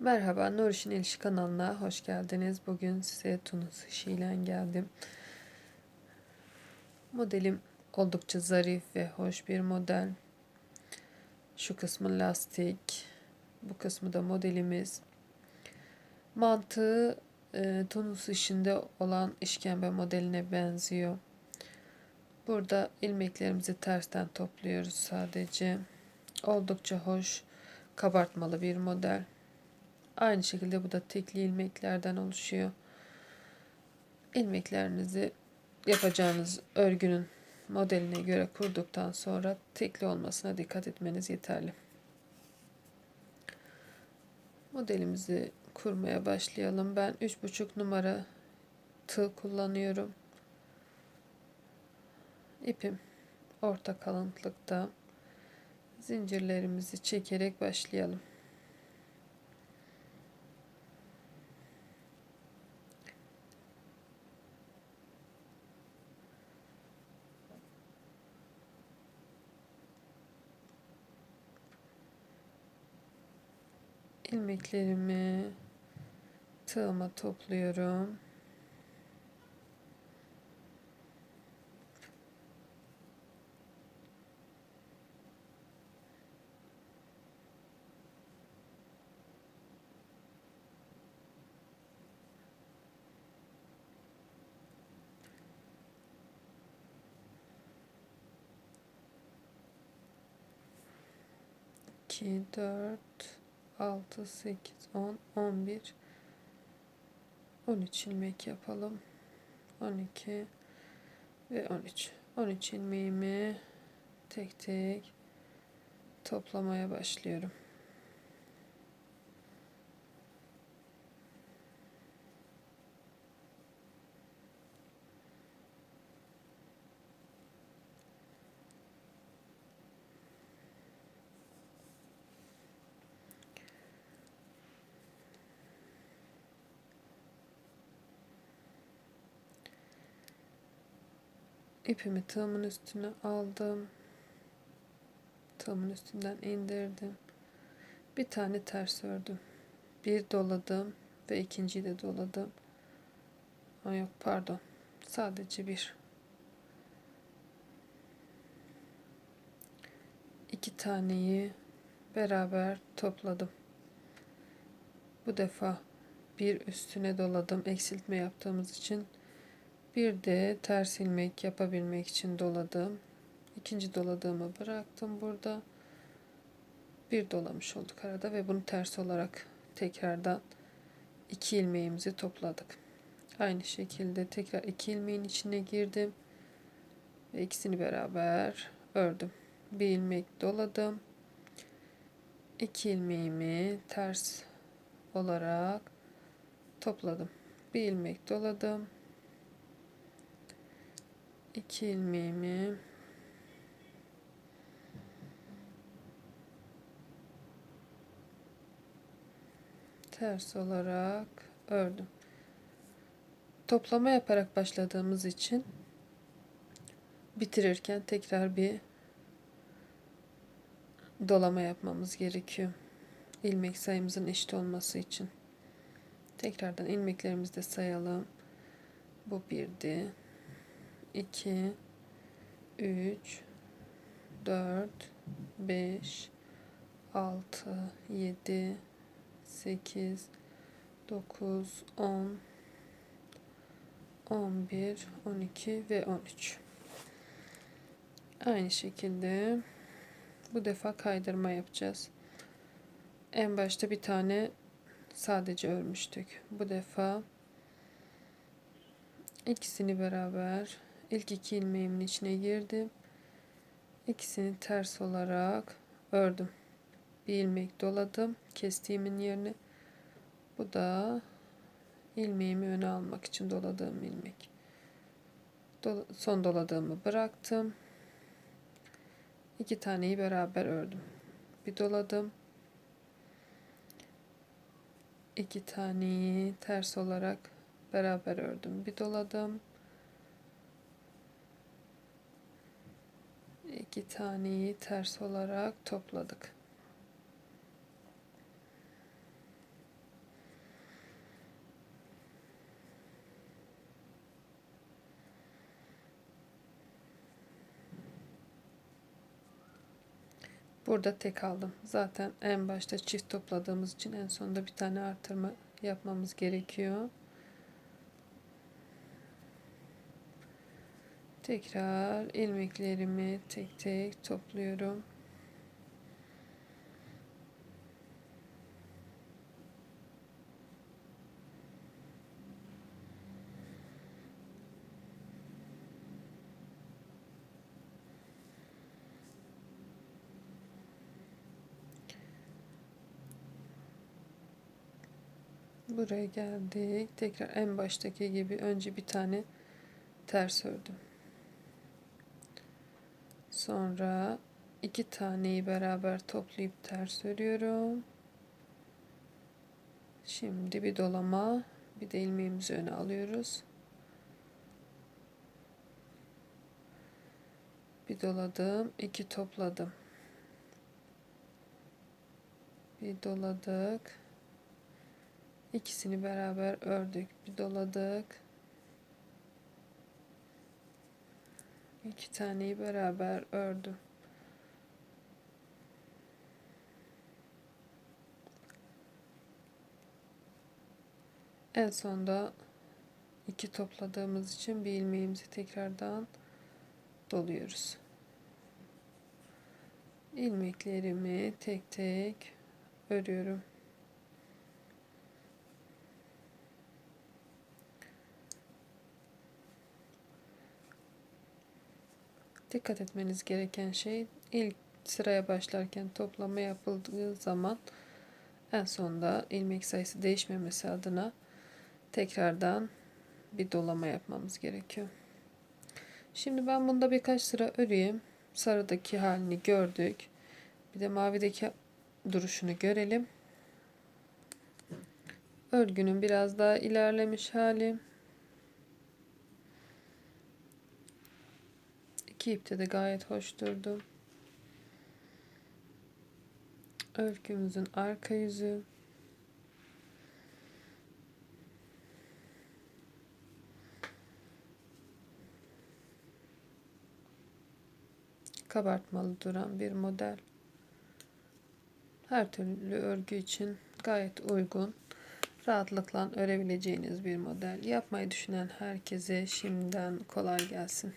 Merhaba, Nuriş'in İlişki kanalına hoş geldiniz. Bugün size Tunus işiyle geldim. Modelim oldukça zarif ve hoş bir model. Şu kısmı lastik, bu kısmı da modelimiz. Mantığı e, Tunus işinde olan işkembe modeline benziyor. Burada ilmeklerimizi tersten topluyoruz sadece. Oldukça hoş, kabartmalı bir model. Aynı şekilde bu da tekli ilmeklerden oluşuyor. İlmeklerinizi yapacağınız örgünün modeline göre kurduktan sonra tekli olmasına dikkat etmeniz yeterli. Modelimizi kurmaya başlayalım. Ben 3,5 numara tığ kullanıyorum. İpim orta kalınlıkta. Zincirlerimizi çekerek başlayalım. İlmeklerimi tığıma topluyorum. İki, dört, 6, 8, 10, 11, 13 ilmek yapalım. 12 ve 13. 13 ilmeğimi tek tek toplamaya başlıyorum. İpimi tığımın üstüne aldım. Tığımın üstünden indirdim. Bir tane ters ördüm. Bir doladım ve ikinciyi de doladım. Aa, yok pardon. Sadece bir. İki taneyi beraber topladım. Bu defa bir üstüne doladım eksiltme yaptığımız için bir de ters ilmek yapabilmek için doladım. İkinci doladığımı bıraktım burada. Bir dolamış olduk arada ve bunu ters olarak tekrardan iki ilmeğimizi topladık. Aynı şekilde tekrar iki ilmeğin içine girdim. Ve ikisini beraber ördüm. Bir ilmek doladım. İki ilmeğimi ters olarak topladım. Bir ilmek doladım 2 ilmeğimi ters olarak ördüm. Toplama yaparak başladığımız için bitirirken tekrar bir dolama yapmamız gerekiyor. ilmek sayımızın eşit olması için. Tekrardan ilmeklerimizi de sayalım. Bu birdi. 2 3 4 5 6 7 8 9 10 11 12 ve 13 aynı şekilde bu defa kaydırma yapacağız. En başta bir tane sadece örmüştük. Bu defa ikisini beraber ilk iki ilmeğimin içine girdim. İkisini ters olarak ördüm. Bir ilmek doladım kestiğimin yerine. Bu da ilmeğimi öne almak için doladığım ilmek. son doladığımı bıraktım. İki taneyi beraber ördüm. Bir doladım. İki taneyi ters olarak beraber ördüm. Bir doladım. iki taneyi ters olarak topladık. Burada tek aldım. Zaten en başta çift topladığımız için en sonunda bir tane artırma yapmamız gerekiyor. Tekrar ilmeklerimi tek tek topluyorum. Buraya geldik. Tekrar en baştaki gibi önce bir tane ters ördüm. Sonra iki taneyi beraber toplayıp ters örüyorum. Şimdi bir dolama, bir de ilmeğimizi öne alıyoruz. Bir doladım, iki topladım. Bir doladık. İkisini beraber ördük. Bir doladık. İki taneyi beraber ördüm. En sonda iki topladığımız için bir ilmeğimizi tekrardan doluyoruz. ilmeklerimi tek tek örüyorum. Dikkat etmeniz gereken şey ilk sıraya başlarken toplama yapıldığı zaman en sonda ilmek sayısı değişmemesi adına tekrardan bir dolama yapmamız gerekiyor. Şimdi ben bunda birkaç sıra öreyim. Sarıdaki halini gördük. Bir de mavideki duruşunu görelim. Örgünün biraz daha ilerlemiş hali. İki ipte de gayet hoş durdu. Örgümüzün arka yüzü. Kabartmalı duran bir model. Her türlü örgü için gayet uygun. Rahatlıkla örebileceğiniz bir model. Yapmayı düşünen herkese şimdiden kolay gelsin.